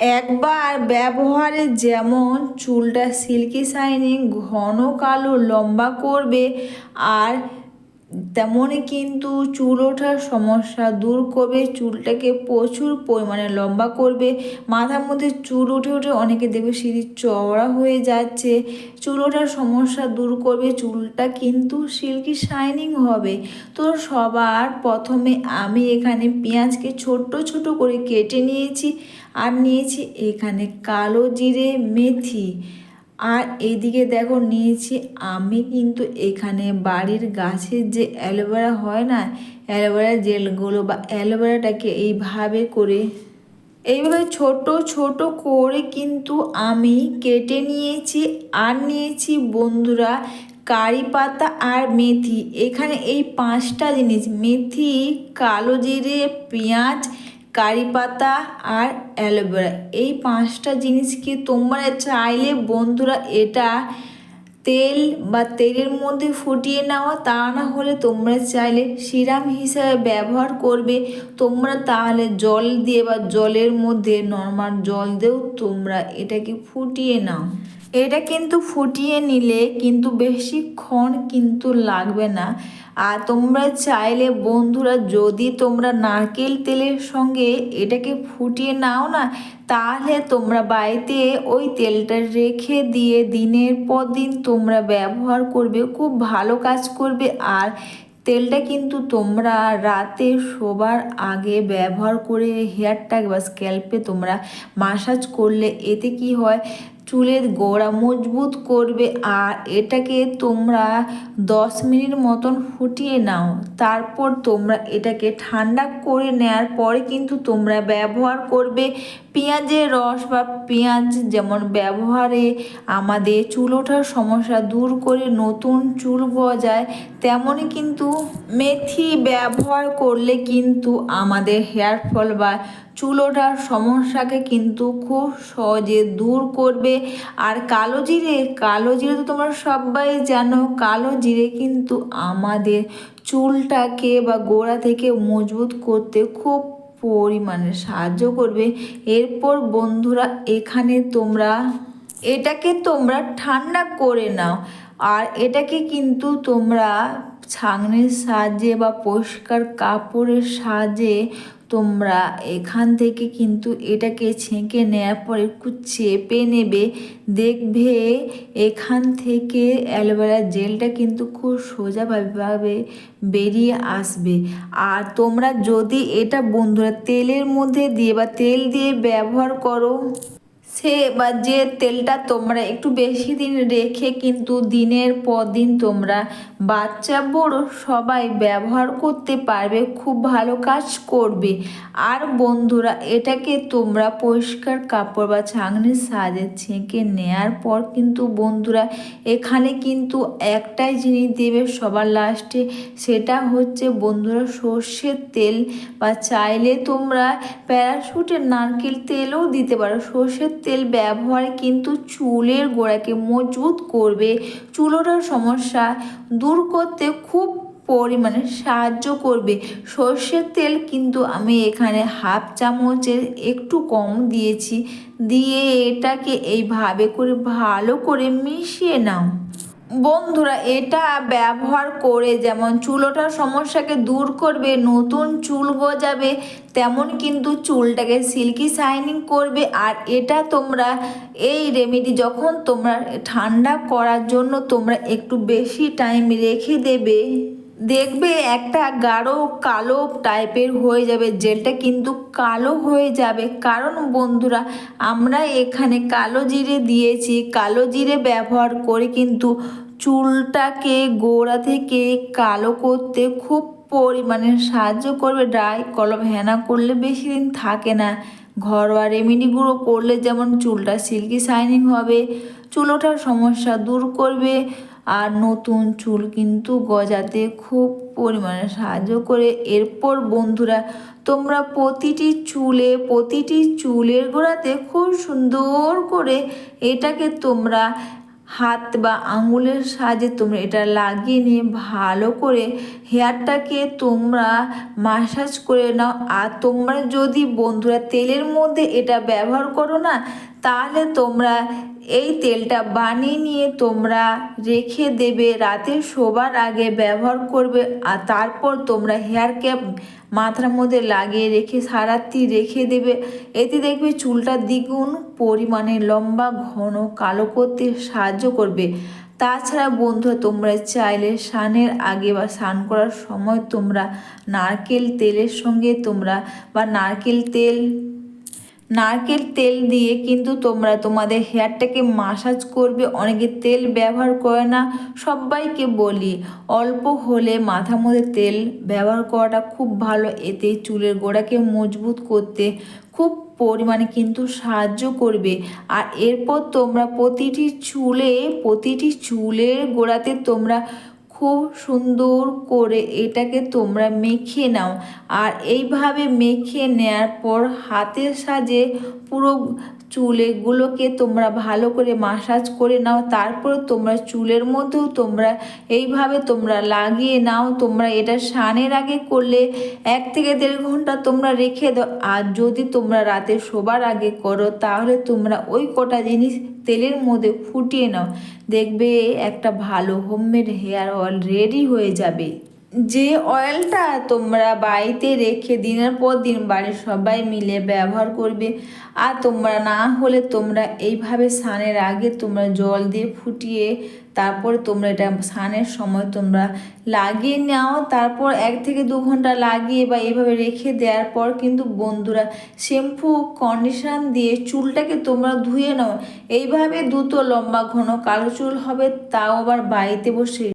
একবার ব্যবহারে যেমন চুলটা সিল্কি শাইনিং ঘন কালো লম্বা করবে আর তেমনই কিন্তু চুল ওঠার সমস্যা দূর করবে, চুলটাকে প্রচুর পরিমাণে লম্বা করবে, মাথার মধ্যে চুল উঠে উঠে অনেকে দেখবে সিঁড়ি চওড়া হয়ে যাচ্ছে। চুল ওঠার সমস্যা দূর করবে, চুলটা কিন্তু সিল্কি শাইনিং হবে। তো সবার প্রথমে আমি এখানে পেঁয়াজকে ছোট্ট ছোট করে কেটে নিয়েছি আর নিয়েছি এখানে কালো জিরে, মেথি। আর এইদিকে দেখো নিয়েছি, আমি কিন্তু এখানে বাড়ির গাছের যে অ্যালোভেরা হয় না, অ্যালোভেরা জেলগুলো বা অ্যালোভেরাটাকে এইভাবে করে, এইভাবে ছোট ছোট করে কিন্তু আমি কেটে নিয়েছি আর নিয়েছি বন্ধুরা কারি পাতা আর মেথি। এখানে এই পাঁচটা জিনিস, মেথি, কালো জিরে, পেঁয়াজ কারি পাতা আর অ্যালোভেরা। এই পাঁচটা জিনিসকে তোমরা চাইলে বন্ধুরা এটা তেল বা তেলের মধ্যে ফুটিয়ে নেওয়া তা না হলে তোমরা চাইলে সিরাম হিসাবে ব্যবহার করবে। তোমরা তাহলে জল দিয়ে বা জলের মধ্যে নর্মাল জল দিয়েও তোমরা এটাকে ফুটিয়ে নাও। এটা কিন্তু ফুটিয়ে নিলে কিন্তু বেশিক্ষণ কিন্তু লাগবে না। আর তোমরা চাইলে বন্ধুরা, যদি তোমরা নারকেল তেলের সঙ্গে এটাকে ফুটিয়ে নাও না, তাহলে তোমরা বাড়িতে ওই তেলটা রেখে দিয়ে দিনের পর দিন তোমরা ব্যবহার করবে, খুব ভালো কাজ করবে। আর তেলটা কিন্তু তোমরা রাতে শোবার আগে ব্যবহার করে হেয়ারটা বা স্ক্যাল্পে তোমরা মাসাজ করলে এতে কি হয় চুলের গোড়া মজবুত করবে আর এটাকে তোমরা দশ মিনিট মতন ফুটিয়ে নাও। তারপর তোমরা এটাকে ঠান্ডা করে নেওয়ার পরে কিন্তু তোমরা ব্যবহার করবে পেঁয়াজের রস বা পেঁয়াজ যেমন ব্যবহারে আমাদের চুল ওঠার সমস্যা দূর করে নতুন চুল গজায়, তেমনই কিন্তু মেথি ব্যবহার করলে কিন্তু আমাদের হেয়ার ফল বা চুল ওঠার সমস্যাকে কিন্তু খুব সহজে দূর করবে। আর কালো জিরে কালো জিরে তো তোমরা সবাই জানো, কালো জিরে কিন্তু আমাদের চুলটাকে বা গোড়া থেকে মজবুত করতে খুব পরিমাণে সাহায্য করবে। এরপর বন্ধুরা, এখানে তোমরা, এটাকে তোমরা ঠান্ডা করে নাও। আর এটাকে কিন্তু তোমরা ছাঁকনির সাহায্যে বা পরিষ্কার কাপড়ের সাহায্যে তোমরা এখান থেকে কিন্তু এটাকে ছেঁকে নেওয়ার পর একটু চেপে নেবে। দেখবে এখান থেকে অ্যালোভেরা জেলটা কিন্তু খুব সোজাভাবে বেরিয়ে আসবে। আর তোমরা যদি এটা বন্ধুরা তেলের মধ্যে দিয়ে বা তেল দিয়ে ব্যবহার করো সে বা যে তেলটা তোমরা একটু বেশি দিন রেখে কিন্তু দিনের পর দিন তোমরা বাচ্চা, বড় সবাই ব্যবহার করতে পারবে, খুব ভালো কাজ করবে। আর বন্ধুরা, এটাকে তোমরা পরিষ্কার কাপড় বা ছাঁকনির সাহায্যে ছেঁকে নেয়ার পর কিন্তু বন্ধুরা, এখানে কিন্তু একটাই জিনিস দেবে সবার লাস্টে সেটা হচ্ছে বন্ধুরা সর্ষের তেল। বা চাইলে তোমরা প্যারাশুটের নারকেল তেলও দিতে পারো। সর্ষের তেল ব্যবহার কিন্তু চুলের গোড়াকে মজবুত করবে। চুলোটার সমস্যা দূর করতে খুব পরিমাণে সাহায্য করবে। সর্ষের তেল কিন্তু আমি এখানে হাফ চামচের একটু কম দিয়েছি। দিয়ে এটাকে এইভাবে করে ভালো করে মিশিয়ে নাও। বন্ধুরা, এটা ব্যবহার করে যেমন চুলোটার সমস্যাকে দূর করবে, নতুন চুল গজাবে তেমন কিন্তু চুলটাকে সিল্কি শাইনিং করবে। আর এটা তোমরা এই রেমেডি যখন তোমরা ঠান্ডা করার জন্য তোমরা একটু বেশি টাইম রেখে দেবে। দেখবে একটা গাঢ় কালো টাইপের হয়ে যাবে, জেলটা কিন্তু কালো হয়ে যাবে। কারণ বন্ধুরা, আমরা এখানে কালো জিরে দিয়েছি। কালো জিরে ব্যবহার করে কিন্তু চুলটাকে গোড়া থেকে কালো করতে খুব পরিমাণে সাহায্য করবে। ড্রাই কলম হেনা করলে বেশি দিন থাকে না। ঘরোয়া রেমেডিগুলো করলে যেমন চুলটা সিল্কি শাইনিং হবে, চুল ওঠার সমস্যা দূর করবে। আর নতুন চুল কিন্তু গজাতে খুব পরিমাণে সাহায্য করে। এরপর বন্ধুরা, তোমরা প্রতিটি চুলে, প্রতিটি চুলের গোড়াতে খুব সুন্দর করে এটাকে তোমরা হাত বা আঙুলের সাহায্যে তোমরা এটা লাগিয়ে নিয়ে ভালো করে হেয়ারটাকে তোমরা মাসাজ করে নাও। আর তোমরা যদি বন্ধুরা তেলের মধ্যে এটা ব্যবহার করো না তাহলে তোমরা এই তেলটা বানিয়ে নিয়ে তোমরা রেখে দেবে, রাতে শোবার আগে ব্যবহার করবে, আর তারপর তোমরা হেয়ার ক্যাপ মাথার মধ্যে লাগিয়ে রেখে সারাত্রি রেখে দেবে। এতে দেখবে চুলটা দ্বিগুণ পরিমাণে লম্বা, ঘন, কালো করতে সাহায্য করবে। তাছাড়া বন্ধু তোমরা চাইলে স্নানের আগে বা স্নান করার সময় তোমরা নারকেল তেলের সঙ্গে তোমরা বা নারকেল তেল নারকেল তেল দিয়ে কিন্তু তোমরা তোমাদের হেয়ারটাকে মাসাজ করবে। অনেকে তেল ব্যবহার করে না, সবাইকে বলি, অল্প হলে মাথার মধ্যে তেল ব্যবহার করাটা খুব ভালো। এতে চুলের গোড়াকে মজবুত করতে খুব পরিমাণে কিন্তু সাহায্য করবে। আর এরপর তোমরা প্রতিটি চুলে, প্রতিটি চুলের গোড়াতে তোমরা খুব সুন্দর করে এটাকে তোমরা মেখে নাও। আর এইভাবে মেখে নেওয়ার পর হাতের সাজে পুরো চুলেগুলোকে তোমরা ভালো করে মাসাজ করে নাও। তারপর তোমরা চুলের মধ্যেও তোমরা এইভাবে তোমরা লাগিয়ে নাও। তোমরা এটা স্নানের আগে করলে এক থেকে দেড় ঘণ্টা তোমরা রেখে দাও। আর যদি তোমরা রাতে শোবার আগে করো, তাহলে তোমরা ওই কটা জিনিস তেলের মধ্যে ফুটিয়ে নাও। দেখবে একটা ভালো হোমমেড হেয়ার অয়েল রেডি হয়ে যাবে। যে অয়েলটা তোমরা বাড়িতে রেখে দিনের পর দিন বাড়ির সবাই মিলে ব্যবহার করবে, আর তোমরা না হলে তোমরা এইভাবে স্নানের আগে তোমরা জল দিয়ে ফুটিয়ে তারপর তোমরা এটা স্নানের সময় তোমরা লাগিয়ে নাও। তারপর এক থেকে দু ঘণ্টা লাগিয়ে বা এইভাবে রেখে দেওয়ার পর কিন্তু বন্ধুরা শ্যাম্পু, কন্ডিশন দিয়ে চুলটাকে তোমরা ধুয়ে নাও। এইভাবে দ্রুত লম্বা ঘন কালো চুল হবে, তাও আবার বাড়িতে বসে